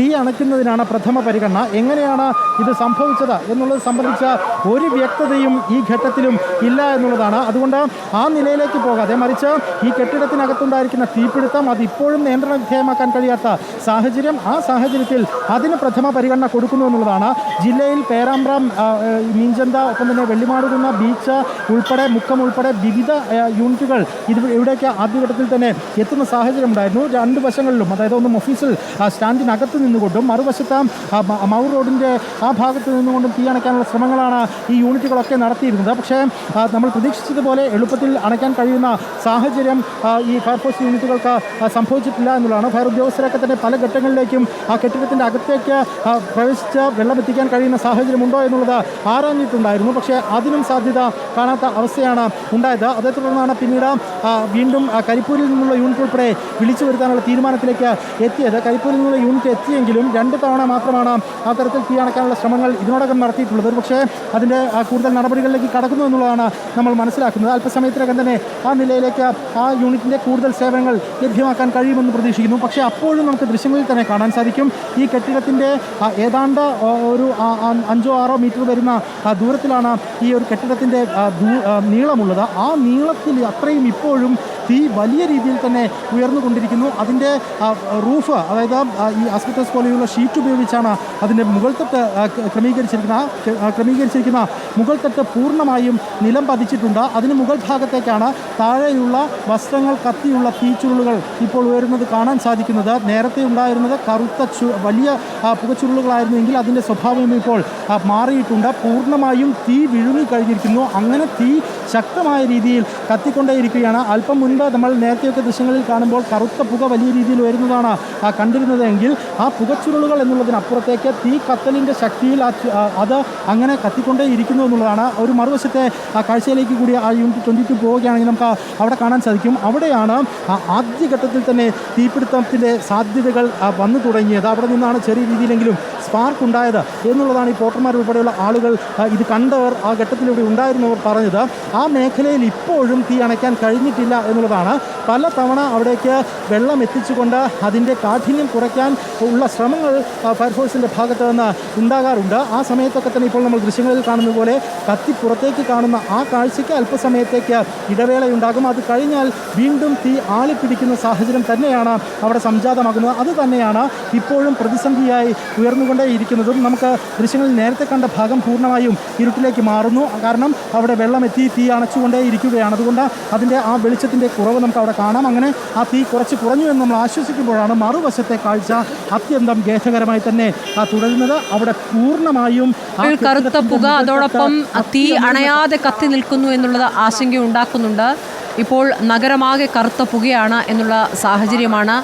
തീ അണയ്ക്കുന്നതിനാണ് പ്രഥമ പരിഗണന. എങ്ങനെയാണ് ഇത് സംഭവിച്ചത് എന്നുള്ളത് സംബന്ധിച്ച ഒരു വ്യക്തതയും ഈ ഘട്ടത്തിലും ഇല്ല എന്നുള്ളതാണ്. അതുകൊണ്ട് ആ നിലയിലേക്ക് പോകാതെ മറിച്ച് ഈ കെട്ടിടത്തിനകത്തുണ്ടായിരിക്കുന്ന തീപിടുത്തം അത് ഇപ്പോഴും നിയന്ത്രണ വിധേയമാക്കാൻ കഴിയാത്ത സാഹചര്യം ആ സാഹചര്യത്തിൽ അതിന് പ്രഥമ പരിഗണന കൊടുക്കുന്നു എന്നുള്ളതാണ്. ജില്ലയിൽ പേരാമ്പ്ര മീഞ്ചന്ത ഒപ്പം തന്നെ വെള്ളിമാടുകുന്ന ബീച്ച് ഉൾപ്പെടെ മുക്കം ഉൾപ്പെടെ വിവിധ യൂണിറ്റുകൾ ഇത് ഇവിടേക്ക് ആദ്യഘട്ടത്തിൽ തന്നെ എത്തുന്ന സാഹചര്യം ഉണ്ടായിരുന്നു രണ്ട് വശങ്ങളിലും അതായത് ഒന്ന് ഒഫീസിൽ ആ, സ്റ്റാൻഡിനകത്ത് നിന്നുകൊണ്ടും മറുവശത്ത് മൗർ റോഡിന്റെ ആ ഭാഗത്ത് നിന്നുകൊണ്ടും തീ അണയ്ക്കാനുള്ള ശ്രമങ്ങളാണ് ഈ യൂണിറ്റുകളൊക്കെ നടത്തിയിരുന്നത്. പക്ഷേ നമ്മൾ പ്രതീക്ഷിച്ചതുപോലെ എളുപ്പത്തിൽ അണയ്ക്കാൻ കഴിയുന്ന സാഹചര്യം ഈ ഫയർഫോഴ്സ് യൂണിറ്റുകൾക്ക് സംഭവിച്ചിട്ടില്ല എന്നുള്ളതാണ്. ഫയർ ഉദ്യോഗസ്ഥരൊക്കെ തന്നെ പല ഘട്ടങ്ങളിലേക്കും ആ കെട്ടിടത്തിന്റെ അകത്തേക്ക് പ്രവേശിച്ച് വെള്ളമെത്തിക്കാൻ കഴിയുന്ന സാഹചര്യമുണ്ടോ എന്നുള്ളത് ആരാഞ്ഞിട്ടുണ്ടായിരുന്നു. പക്ഷേ അതിനും സാധ്യത കാണാത്ത അവസ്ഥയാണ് ഉണ്ടായത്. അതേ തുടർന്നാണ് പിന്നീട് വീണ്ടും കരിപ്പൂരിൽ നിന്നുള്ള യൂണിറ്റ് ഉൾപ്പെടെ വിളിച്ചു വരുത്താനുള്ള തീരുമാനത്തിലേക്ക് എത്തിയത്. കരിപ്പൂരിൽ നിന്നുള്ള യൂണിറ്റ് എത്തിയെങ്കിലും രണ്ട് തവണ മാത്രമാണ് അത്തരത്തിൽ തീ അണക്കാനുള്ള ശ്രമങ്ങൾ ഇതിനോടകം നടത്തിയിട്ടുള്ളത്. ഒരു പക്ഷേ അതിന്റെ കൂടുതൽ നടപടികളിലേക്ക് കടക്കുന്നു എന്നുള്ളതാണ് നമ്മൾ മനസ്സിലാക്കുന്നത്. അല്പസമയത്തിനകം തന്നെ ആ നിലയിലേക്ക് ആ യൂണിറ്റിന്റെ കൂടുതൽ സേവനങ്ങൾ ലഭ്യമാക്കാൻ കഴിയുമെന്ന് പ്രതീക്ഷിക്കുന്നു. പക്ഷേ അപ്പോഴും നമുക്ക് ദൃശ്യങ്ങളിൽ തന്നെ കാണാൻ സാധിക്കും. ഈ കെട്ടിടത്തിന്റെ ഏതാണ്ട് ഒരു അഞ്ചോ ആറോ മീറ്റർ വരുന്ന ദൂരത്തിലാണ് ഈ ഒരു കെട്ടിടത്തിന്റെ നീളമുള്ളത്. ആ നീളത്തിൽ അത്രയും ഇപ്പോഴും തീ വലിയ രീതിയിൽ തന്നെ ഉയർന്നുകൊണ്ടിരിക്കുന്നു. അതിന്റെ റൂഫ് അതായത് ഈ ആസ്പെറ്റസ് പോലെയുള്ള ഷീറ്റ് ഉപയോഗിച്ചാണ് അതിന്റെ മുകൾ തട്ട് ക്രമീകരിച്ചിരിക്കുന്ന ക്രമീകരിച്ചിരിക്കുന്ന മുകൾ തട്ട് പൂർണമായും നിലം പതിച്ചിട്ടുണ്ട്. അതിന് മുകൾ ഭാഗത്തേക്കാണ് താഴെയുള്ള വസ്ത്രങ്ങൾ കത്തിയുള്ള തീച്ചുരുളുകൾ ഇപ്പോൾ ഉയരുന്നത് കാണാൻ സാധിക്കുന്നത്. നേരത്തെ ഉണ്ടായിരുന്നത് കറുത്ത ചു വലിയ പുകച്ചുരുളുകളായിരുന്നെങ്കിൽ അതിന്റെ സ്വഭാവം ഇപ്പോൾ മാറിയിട്ടുണ്ട്. പൂർണമായും തീ വിഴുങ്ങി കഴിഞ്ഞിരിക്കുന്നു. അങ്ങനെ തീ ശക്തമായ രീതിയിൽ കത്തിക്കൊണ്ടേയിരിക്കുകയാണ്. അല്പം മുൻപ് നമ്മൾ നേരത്തെയൊക്കെ ദൃശ്യങ്ങളിൽ കാണുമ്പോൾ കറുത്ത പുക വലിയ രീതിയിൽ വരുന്നതാണ് കണ്ടിരുന്നതെങ്കിൽ ആ പുകച്ചുരുളുകൾ എന്നുള്ളതിനപ്പുറത്തേക്ക് തീ കത്തലിന്റെ ശക്തിയിൽ അത് അങ്ങനെ കത്തിക്കൊണ്ടേ ഇരിക്കുന്നു എന്നുള്ളതാണ്. ഒരു മറുവശത്തെ ആ കാഴ്ചയിലേക്ക് കൂടി ആ യൂണിറ്റ് ട്വന്റി ടു പോവുകയാണെങ്കിൽ നമുക്ക് അവിടെ കാണാൻ സാധിക്കും. അവിടെയാണ് ആദ്യഘട്ടത്തിൽ തന്നെ തീപിടുത്തത്തിന്റെ സാധ്യതകൾ വന്നു തുടങ്ങിയത്. അവിടെ നിന്നാണ് ചെറിയ രീതിയിലെങ്കിലും സ്പാർക്ക് ഉണ്ടായത് എന്നുള്ളതാണ് ഈ പോട്ടർമാർ ഉൾപ്പെടെയുള്ള ആളുകൾ ഇത് കണ്ടവർ ആ ഘട്ടത്തിലൂടെ ഉണ്ടായിരുന്നവർ പറഞ്ഞത്. ആ മേഖലയിൽ ഇപ്പോഴും തീ അണയ്ക്കാൻ കഴിഞ്ഞിട്ടില്ല എന്നുള്ളതാണ് പല തവണ അവിടേക്ക് വെള്ളം എത്തിച്ചുകൊണ്ട് അതിന്റെ കാഠിന്യം കുറയ്ക്കാൻ ഉള്ള ശ്രമങ്ങൾ ഫയർഫോഴ്സിന്റെ ഭാഗത്ത് നിന്ന് ഉണ്ടാകാറുണ്ട്. ആ സമയത്തൊക്കെ തന്നെ ഇപ്പോൾ നമ്മൾ ദൃശ്യങ്ങളിൽ കാണുന്ന പോലെ കത്തി പുറത്തേക്ക് കാണുന്ന ആ കാഴ്ചയ്ക്ക് അല്പസമയത്തേക്ക് ഇടവേളയുണ്ടാകും. അത് കഴിഞ്ഞാൽ വീണ്ടും തീ ആളിപ്പിടിക്കുന്ന സാഹചര്യം തന്നെയാണ് അവിടെ സംജാതമാകുന്നത്. അത് തന്നെയാണ് ഇപ്പോഴും പ്രതിസന്ധിയായി ഉയർന്നുകൊണ്ടേയിരിക്കുന്നതും. നമുക്ക് ദൃശ്യങ്ങളിൽ നേരത്തെ കണ്ട ഭാഗം പൂർണമായും ഇരുട്ടിലേക്ക് മാറുന്നു. കാരണം അവിടെ വെള്ളം എത്തി തീ അണച്ചുകൊണ്ടേ ഇരിക്കുകയാണ് അതുകൊണ്ട് അതിന്റെ ആ വെളിച്ചത്തിന്റെ കുറവ് നമുക്ക് അവിടെ കാണാം. അങ്ങനെ ആ തീ കുറച്ച് കുറഞ്ഞു എന്ന് നമ്മൾ ആശ്വസിക്കുമ്പോഴാണ് മറുവശത്തെ കാഴ്ച അത്യന്തം ഖേദകരമായി തന്നെ ആ തുടരുന്നത്. അവിടെ പൂർണമായും കറുത്ത പുക അതോടൊപ്പം തീ അണയാതെ കത്തി നിൽക്കുന്നു എന്നുള്ളത് ആശങ്ക ഉണ്ടാക്കുന്നുണ്ട്. ഇപ്പോൾ നഗരമാകെ കറുത്ത പുകയാണ് എന്നുള്ള സാഹചര്യമാണ്